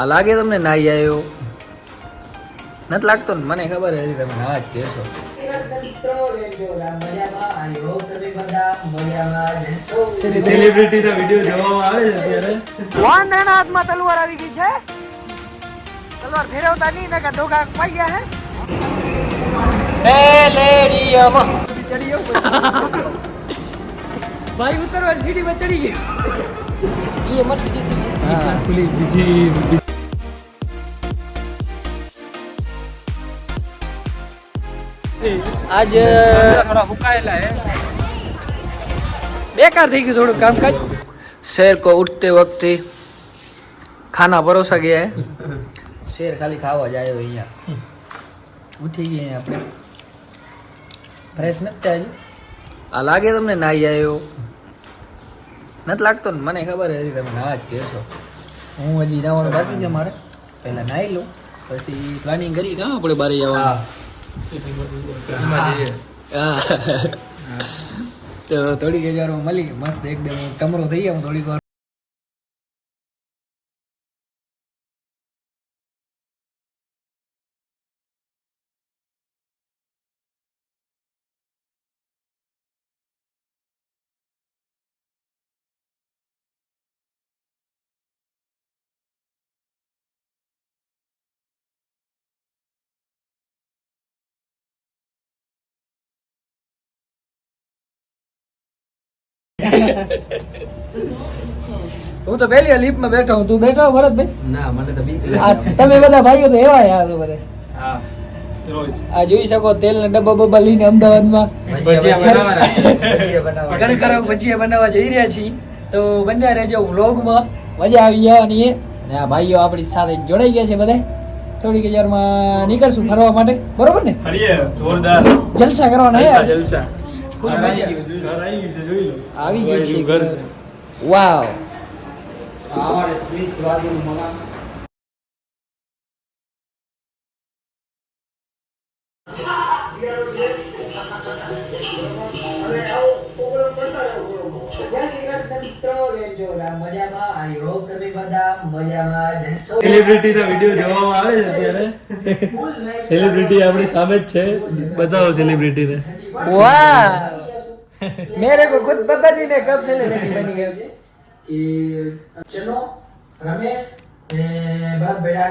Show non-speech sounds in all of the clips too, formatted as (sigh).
આ લાગે તમને નાઈ આવ્યો? નથી લાગતો ને? મને ખબર હતી તમે ના જ કહેશો સેલિબ્રિટી ના વીડિયો જોવામાં આવે છે અત્યારે. વાંદરાના હાથમાં તલવાર આવી ગઈ છે. તલવાર ફેરવતા નહીં નકર ઢોકા પાઈ ગયા હે. એ ભાઈ ઉતરવા સીડી માં ચડી ગયો. એ મર્સિડીઝ બીજી આજ બેકાર થઈ ગયું થોડું કામકાજ. શેર કો ઉઠતે વખતે ખાના ભરોસા ગયા શેર ખાલી ખાવા જાય અહીંયા. ઉઠી ગયા આપણે. ફ્રેશ નથી થાય આ લાગે તમને નાહી આવ્યો નથી લાગતો ને મને ખબર હજી તમે ના જ કહેશો. હું હજી જવાનું બાકી છે મારે. પહેલાં નાહી લઉં પછી પ્લાનિંગ કરી કાં આપણે બારે જવાનું? તો થોડીક હજારો મળી. મસ્ત એકદમ કમરો થઈ ગયા. થોડીક વાર (laughs) હું તો પહેલી લિફ્ટમાં બેઠો હું. તું બેઠો ભરતભાઈ? ના મને તો બીક લાગે. તમે બધા ભાઈઓ તો એવા યાર બધે. હા આ જોઈ શકો તેલ ના ડબ્બા બબ્બા લઈને અમદાવાદમાં. ઘરે ભજીયા બનાવવા જઈ રહ્યા છીએ. તો બંને રહેજો વ્લોગમાં. મજા આવી જવાની. અને આ ભાઈઓ આપણી સાથે જોડાઈ ગયા છે બધા. થોડીક હજારમાં નીકળશું ફરવા માટે. બરોબર ને? જોરદાર. જલસા કરવાના જલસા. ફૂલ મજા. આવી ગયું છે, જોઈ લો. આવી ગયું છે ઘર વાવ. અમારે સ્વીટ સેલિબ્રિટી ના વીડિયો જોવામાં આવે છે અત્યારે. સેલિબ્રિટી આપણી સામે જ છે. બતાવો સેલિબ્રિટી ને. વાહ. મેરે કો ખુદ પતા નહીં મેં કબ સેલિબ્રિટી બની ગયો? ચલો રમેશ બાપ બેડા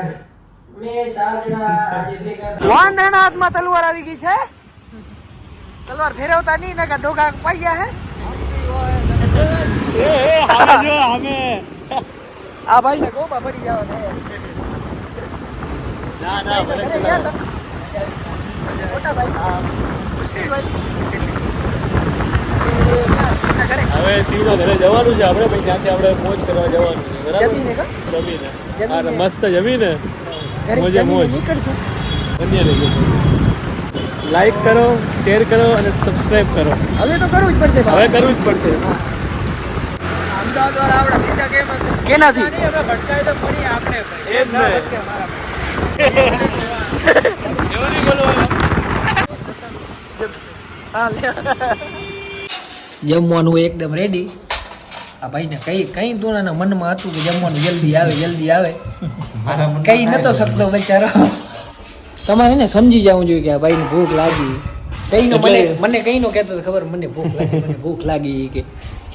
મેં ચાર જણા આજે ભેગા વાંદરનાથમાં તલવાર આવી ગઈ છે? તલવાર ફેરવતા નહીં ને ઢોકા પાઈ ગયા હે આ ભાઈ ને ગોબા ભરી જાવ. હવે સીધા ઘરે જવાનું છે. આપણે ભાઈ ત્યાંથી આપણે પહોંચ કરવા જવાનું છે. બરાબર? જમીને કા? મસ્ત જમીને. મોજે મોજ. અન્ય લઈએ લાઈક કરો શેર કરો અને સબસ્ક્રાઇબ કરો. હવે તો કરવું જ પડશે હવે કરવું જ પડશે. અમદાવાદ વાળા આપણા બીજા કેમ હશે? કેનાથી? એમ એવું નહીં બોલવાનું જમવાનું એકદમ રેડી આ ભાઈને કઈ કઈ દોણાના મનમાં હતું કે જમવાનું જલ્દી આવે જલ્દી આવે? કઈ નતો શકતો બચારો. તમારે ને સમજી જવું જોઈએ કે ભાઈ ભૂખ લાગી. કઈનો મને મને કઈનો કહેતો તો ખબર મને ભૂખ લાગી મને ભૂખ લાગી કે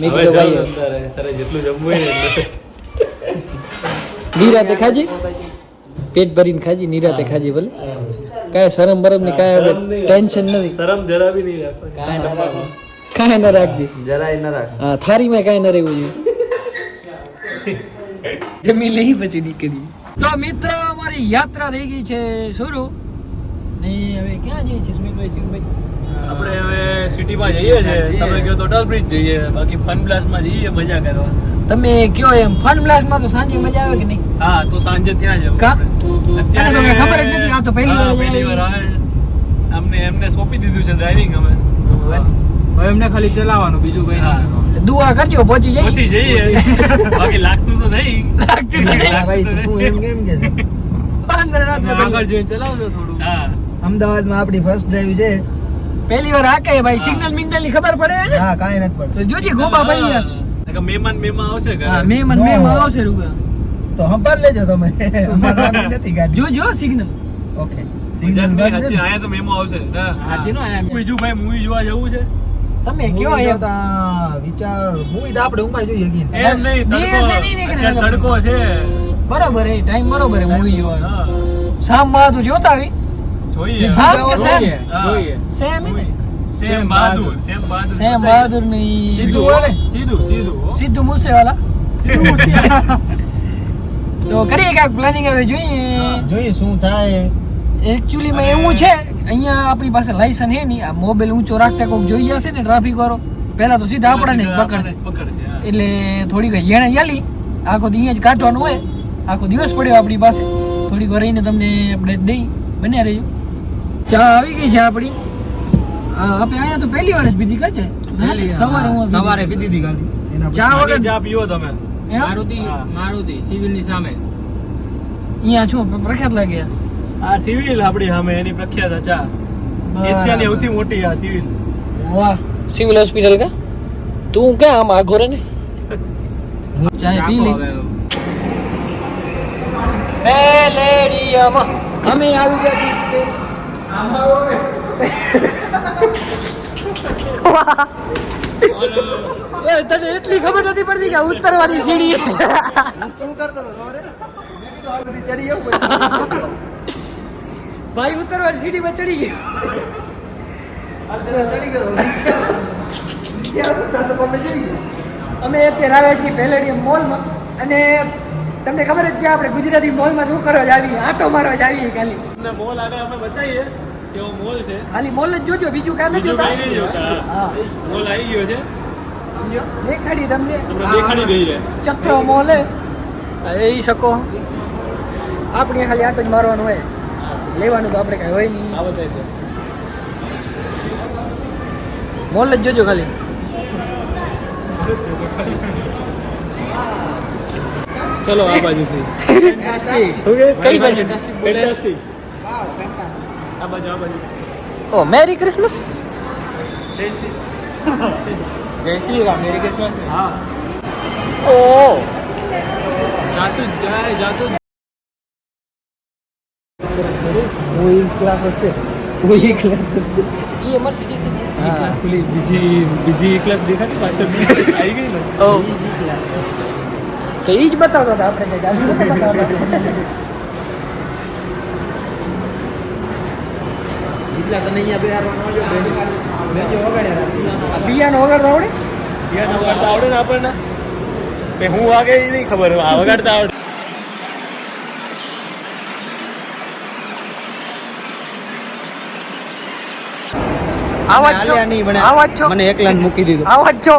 મેં કીધું ભાઈ તારે તારે જેટલું જમવું હોય (laughs) નિરાતે ખાજી? પેટ ભરીને ખાજી? નિરાતે ખાજી ભલે? કાંઈ શરમ બરમની કાંઈ ટેન્શન નથી. શરમ જરા બી નહીં રાખવાની. કાંઈ ન રાખજે. જરાય ન રાખ હા થારીમાં કાંઈ ન રહેવું જોઈએ. જમી લઈ પછી નીકળી તો મિત્ર અમારી યાત્રા થઈ ગઈ છે. શરૂ. હવે ક્યાં જઈએ છીએ સ્મિતભાઈ આપણે હવે સિટીમાં જઈએ છે તમે કહો તો ટોલ બ્રિજ જઈએ. બાકી ફન બ્લાસ્ટમાં જઈએ મજા કરવા. તમે કયો એમ? ફન બ્લાસ્ટમાં તો સાંજે મજા આવે કે નહીં? હા તો સાંજે ત્યાં જવું કા? અત્યારે તમને ખબર જ નથી, આ તો પહેલી વાર પહેલી વાર આવે. અમને એમને સોંપી દીધું છે ડ્રાઇવિંગ અમે. હવે એમને ખાલી ચલાવવાનું બીજું કઈ હા. દુઆ કરજો પહોંચી જઈએ. પહોંચી જઈએ. (laughs) બાકી લાગતું તો નહીં. લાગતું તો નહીં. કેમ કે છે? આગળ જોઈને ચલાવજો થોડું. હા. અમદાવાદમાં આપણી ફર્સ્ટ ડ્રાઈવ છે. પહેલી વાર હાકે ભાઈ સિગ્નલ મિગ્નલની ખબર પડે ને હા કાંઈ નથી પડતું. તો જોજે ગોબા ભરી જશે. મહેમાન મહેમાન આવશે હા મહેમાન મહેમાન આવશે રૂગા તો સંભાળ લેજો તમે. (laughs) અમારે નથી ગાડી. જો જો સિગ્નલ ઓકે. સિગ્નલ બંધ છે આયા તો મેમો આવશે. હાચી નો આયા. બીજું ભાઈ મૂવી જોવા જવું છે? તમે કયો એ વિચાર મૂવી તો આપણે ઊંઘાઈ જોઈએ કે એમ નહીં તડકો? તડકો છે. બરોબર એ ટાઈમ બરોબર મૂવી જોવાનો. સામમાં તો જોતા આવી જોઈએ. શામ કે સેમ. જોઈએ. જોઈએ. Sam Sam Bahadur Sam Bahadur Sam બહાદુરની સીધું હોય ને સીધું સીધું હો. વાલા તો કરીએ કાંઈક પ્લાનિંગ હવે જોઈએ? જોઈએ શું થાય? એકચ્યુઅલી માં એવું છે અહીંયા આપણી પાસે લાયસન હે નહીં. આ મોબાઈલ ઊંચો રાખતા કોઈક જોઈ જશે ને ટ્રાફિક વાળો. પહેલા તો સીધા આપણને પકડશે. એટલે થોડી એટલે થોડીક હેણે યાલી આખો દી અહીંયા જ કાઢવાનું હોય. આખો દિવસ પડ્યો આપણી પાસે. થોડીક વાર રહીને તમને આપણે દઈ. બન્યા રહેજો. ચા આવી ગઈ છે આપણી. આ આપણે અહીંયા તો પહેલી વાર જ પીધી કે છે? સવારે હું સવારે પીધી હતી ખાલી ચા વગર ચા પીવો તમે. મારુતિ મારુતિ સિવિલની સામે. અહીંયા છું પ્રખ્યાત લાગે. આ સિવિલ આપણી સામે એની પ્રખ્યાત ચા. એશિયાની સૌથી મોટી આ સિવિલ. વાહ. સિવિલ હોસ્પિટલ કા? તું ક્યાં આમ આઘો રે ને ચાય પી લે હવે. પેલેડિયમ અમે આવી ગયા છીએ તને એટલી ખબર નથી પડતી કે આ ઉત્તરવાળી સીડી શું કરતો હતો ખબર ચડી આવું ભાઈ ઉત્તરવાળી સીડીમાં ચડી ગયો. ચડી ગયો ગયો. અમે અત્યારે આવ્યા છીએ પેલેડિયમ મોલમાં અને તમને ખબર જ છે આપણે ગુજરાતી મોલમાં શું કરવા જ આવીએ? આટો મારવા જ આવીએ ખાલી. મોલ આગળ અમે બતાવીએ. કેવો મોલ છે. ખાલી મોલ જ જોજો બીજું કાંઈ નથી જોતા. હા. મોલ આવી ગયો છે. દેખાડી તમને. દેખાડી દેખાડી દઈએ ચક્ર મોલ એ શકો. આપણે ખાલી આટો જ મારવાનું હોય. લેવાનું તો આપણે કાંઈ હોય નહીં. મોલ જ જોજો ખાલી. ચલો આ બાજુથી. કઈ બાજુ? ફેન્ટાસ્ટિક આ બાજુ આ બાજુ ઓ મેરી ક્રિસમસ જય શ્રી રામ મેરી ક્રિસમસ હા ઓ જાતું જ જાય જાતું જ હું ઈ ક્લાસ જ છે હું ઈ ક્લાસ જ છે એ મર્સિડીઝ છે ઈ ક્લાસ પેલી બીજી બીજી ક્લાસ દેખાડી પાછળ આવી ગઈ ને ઓ ઈ ઈ ક્લાસ તો એ બીજા તને અહીંયા બેહારવાનો જો બેજો વગાડ્યા બિયાનો વગર આવડે? પિયાનો વગાડતા આવડે ને આપણને? કે હું વાગે એ નહીં ખબર આ વગાડતા આવડે. આવાજ છો. આવાજ છો. મને એકલાને મૂકી દીધો. આવાજ છો.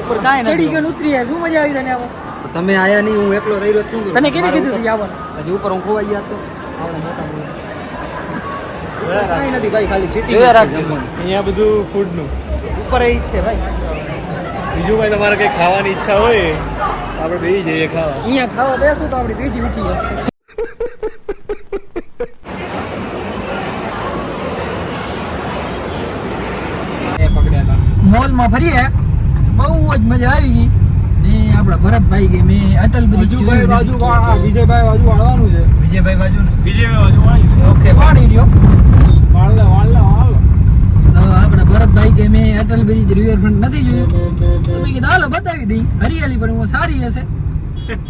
ઉપર કાંઈ ચડી નથી. ગયો ઉતરી શું મજા આવી તને આવો? તમે આયા નહીં હું એકલો રહી રહ્યો છું તને કેને કીધું આવવાનું? હજી ઉપર હું ખોવાઈ ગયા તો મોટા કાંઈ નથી ભાઈ ખાલી સિટી જોયા રાખજો. અહીંયા બધું ફૂડનું ઉપર એ જ છે ભાઈ. બીજું ભાઈ તમારે કંઈ ખાવાની ઈચ્છા હોય આપણે બેસી જઈએ ખાવા. અહીંયા ખાવા બેસું તો આપણી પેટી ઉઠી જશે. મોલમાં ફરીએ. બહુ જ મજા આવી ગઈ. ને આપણા ભરતભાઈ કે મેં અટલ બ્રિજ વિજયભાઈ જોયું બાજુ વિજયભાઈ બાજુ વાળવાનું છે. વિજયભાઈ બાજુ ને? બીજે બાજુ વાળી દીધું. ઓકે પાણી રહ્યો વાળલે વાળલે વાળ તો આપણા ભરતભાઈ કે મેં અટલ બ્રિજ રિવરફ્રન્ટ નથી જોયું. તો મેં કીધું હાલો બતાવી દઈ. હરિયાળી પણ હું સારી હશે.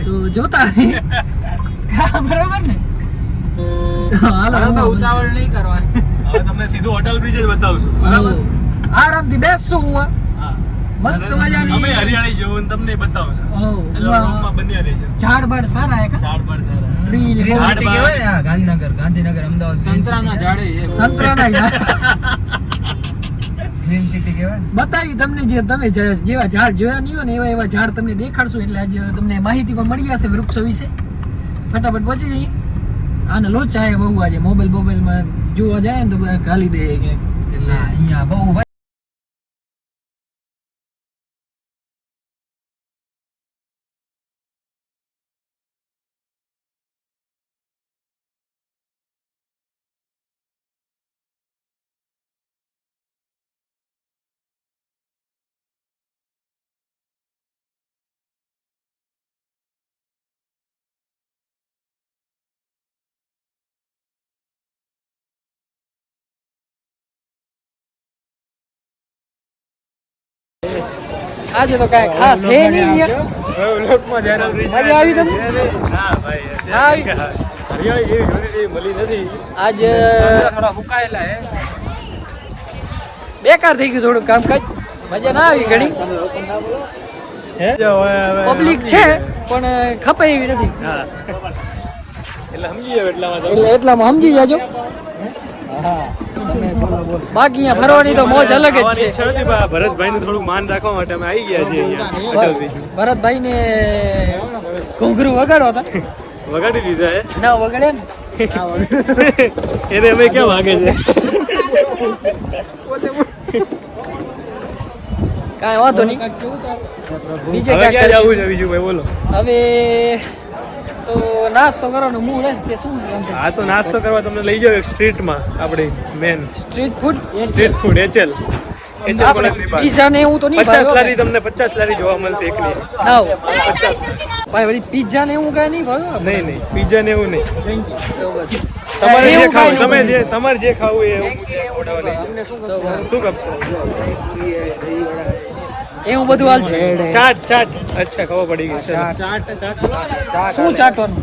તો જોતા બરાબર ને? હાલો હવે ઉતાવળ નહીં કરવાની. હવે તમને સીધું અટલ બ્રિજ જ બતાવશું. બરાબર? આરામથી બેસશું હું મસ્ત મજાની અમે હરિયાળી જેવું તમને બતાવશું. રૂમમાં બન્યા રહેજો. ઝાડ બાડ સારા હે કા? ઝાડ સારા. ટ્રી ને ઝાડ સિટી કહેવાય ગાંધીનગર. ગાંધીનગર અમદાવાદ સંતરાના ઝાડે છે. સંતરાના ઝાડ. ગ્રીન સિટી કહેવાય બતાવી તમને જે તમે જેવા ઝાડ જોયા નહીં હોય ને એવા એવા ઝાડ તમને દેખાડશું. એટલે આજે તમને માહિતી પણ મળી જશે વૃક્ષો વિશે. ફટાફટ પહોંચી જઈએ. આને લોચા એ બહુ આજે. મોબાઈલ મોબાઈલમાં જોવા જાય ને તો ખાલી દે કે એટલે અહીંયા બહુ આજે તો કાંઈ ખાસ હે નહીં આવી આજે હે. બેકાર થઈ ગયું થોડું કામકાજ મજા ના આવી ઘણી. હે? પબ્લિક છે પણ ખપે એવી નથી. હા. એટલે સમજી એટલામાં સમજી જાજો. બાકી અહીંયા ફરવાની તો મોજ અલગ જ છે. ભરતભાઈ નું થોડું માન રાખવા માટે અમે આવી ગયા છીએ અહીંયા. ભરતભાઈ ને ઘૂંઘરું વગાડો હતા વગાડી લીધા ના વગાડે ને? એને અમે ક્યાં વાગે છે? કાંઈ વાંધો નહીં. બીજે ક્યાં જવું છે બીજું ભાઈ બોલો. હવે તો નાસ્તો કરવાનો મૂળ હે કે શું હા તો નાસ્તો કરવા તમને લઈ જાવ એક સ્ટ્રીટમાં આપણે main street food street food HL. HL કોલેજની પાસે. પીઝા ને એવું તો નહીં પચાસ લારી તમને પચાસ લારી જોવા મળશે એકલી ના હોય. પચાસ. ભાઈ વળી પીઝા ને એવું કઈ નહીં ભાવ નહીં નહીં પીઝા ને એવું નહીં. થેન્ક યુ તમારે જે ખાવું તમે જે તમારે જે ખાવું એ એવું જાઓ. શું કપશો એવું બધું હાલ છે. ચાટ ચાટ. અચ્છા ખબર પડી ગઈ. છે શું ચાટવાનું?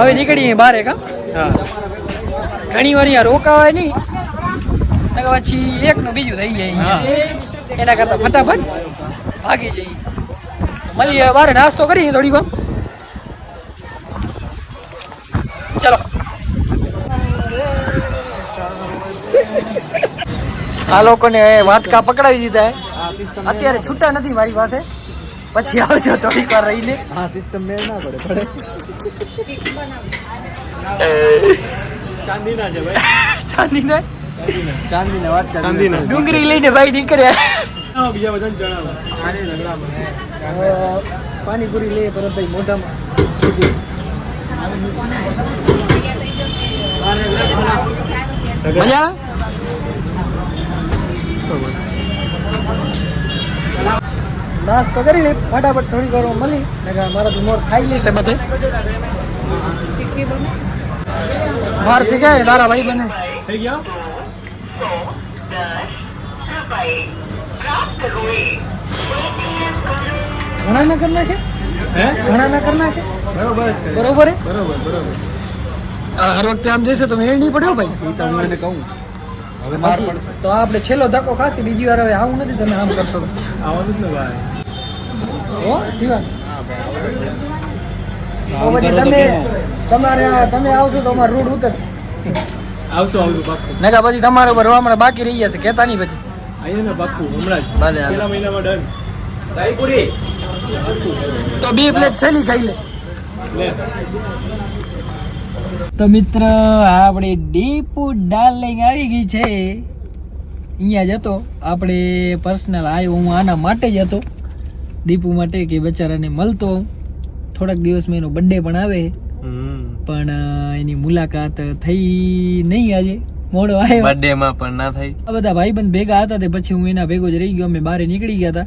હવે નીકળીએ બહાર. કા? હા. ઘણી વાર અહીંયા રોકાવાય નહીં. પછી એક નું બીજું થઈ જાય એના કરતા ફટાફટ ભાગી જઈએ. મળીએ બારે નાસ્તો કરીએ થોડી વાર. ચલો. આ લોકોને વાટકા પકડાવી દીધા અત્યારે છૂટા નથી મારી પાસે. પછી આવજો થોડીક વાર રહીને. હા સિસ્ટમ મેળ ના પડે. પડે ચાંદીના છે ભાઈ. ચાંદીને? ચાંદીને વાટકા ચાંદીના. ડુંગળી લઈને ભાઈ નીકળ્યા. બીજા બધાને જણાવો. પાણીપુરી લઈએ પરત ભાઈ મોઢામાં મજા? નાસ્તો કરી લે ફટાફટ થોડી વાર મળી મારા મોર ખાઈ લેશે બધે. બહારથી ગયા તારા ભાઈ બને? થઈ ગયા? ઘણા ના કરી નાખે? ઘણા ના કર નાખે? બરોબર બરોબર બરોબર બરોબર. આ હર વખતે આમ જશે તો મેળ નહીં પડ્યો ભાઈ. એ તો હું એને કહું. હવે માર પડશે. તો આપણે છેલ્લો ધક્કો ખાસી બીજી વાર હવે આવું નથી તમે આમ કરશો. આવવાનું જ ને ભાઈ. ઓ શિવા પછી તમે તમારે તમે આવશો તો અમારે રૂડ ઉતરશે. આવશું પાક્કું. નકા પછી તમારા ઉપર હમણાં બાકી રહી જશે કહેતા નહીં પછી. અહીંયા પાક્કું હમણાં જ. ભલે હાલો. મહિનામાં ડન સાઈપુરી. તો બે પ્લેટ છેલી ખાઈ લે. તો મિત્ર આપણે ડીપુ ડાર્લિંગ આવી ગઈ છે. અહીંયા જ હતો. આપણે પર્સનલ આવ્યો હું આના માટે જ હતો. દીપુ માટે કે બચારાને મળતો. થોડાક દિવસમાં એનો બર્થડે પણ આવે. પણ એની મુલાકાત થઈ નહીં આજે. મોડો આવ્યો. બર્થડે માં પણ ના થઈ. આ બધા ભાઈબંધ ભેગા હતા તે પછી હું એના ભેગો જ રહી ગયો. અમે બહાર નીકળી ગયા હતા.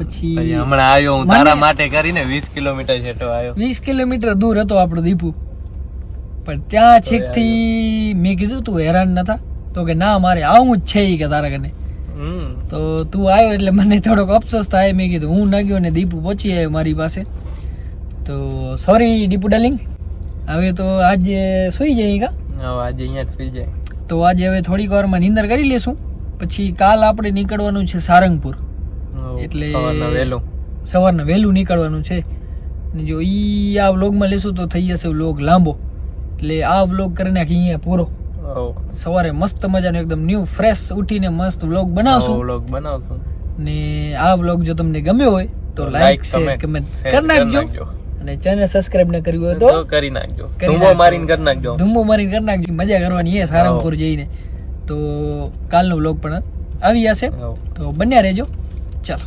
પછી હમણાં આવ્યો હું તારા માટે કરીને વીસ કિલોમીટર છેટો આવ્યો. વીસ કિલોમીટર દૂર હતો આપણો દીપુ. પણ ત્યાં છેકથી મેં કીધું તું હેરાન નતા તો કે ના મારે આવું જ છે કે તારા કને હમ. તો તું આવ્યો એટલે મને થોડોક અફસોસ થાય. મેં કીધું હું ના ગયો ને દીપુ પહોંચી આવ્યો મારી પાસે. તો સોરી દીપુ ડાર્લિંગ હવે તો આજે સુઈ જઈએ કા? આજે અહીંયા જ સુઈ જાય. તો આજે હવે થોડીક વારમાં નિંદર કરી લેશું. પછી કાલ આપણે નીકળવાનું છે સારંગપુર. એટલે વહેલું. સવારના વહેલું નીકળવાનું છે. જો ઈ આ વ્લોગમાં લેશું તો થઈ જશે વ્લોગ લાંબો. એટલે આ વ્લોગ કરી નાખી અહીંયા પૂરો. સવારે મસ્ત મજાનો એકદમ ન્યૂ ફ્રેશ ઉઠીને મસ્ત વ્લોગ બનાવશું. નવો બનાવશું. ને આ વ્લોગ જો તમને ગમ્યો હોય તો લાઈક શેર કમેન્ટ કરી નાખજો. અને ચેનલ સબસ્ક્રાઇબ ન કર્યું હોય તો કરી નાખજો. ધૂમો. મારીને કરી નાખજો. ધૂમો મારીને કરી નાખજો. મજા કરવાની એ સારંગપુર જઈને. તો કાલનો વ્લોગ પણ આવી જશે. તો બન્યા રહેજો. ચાલો.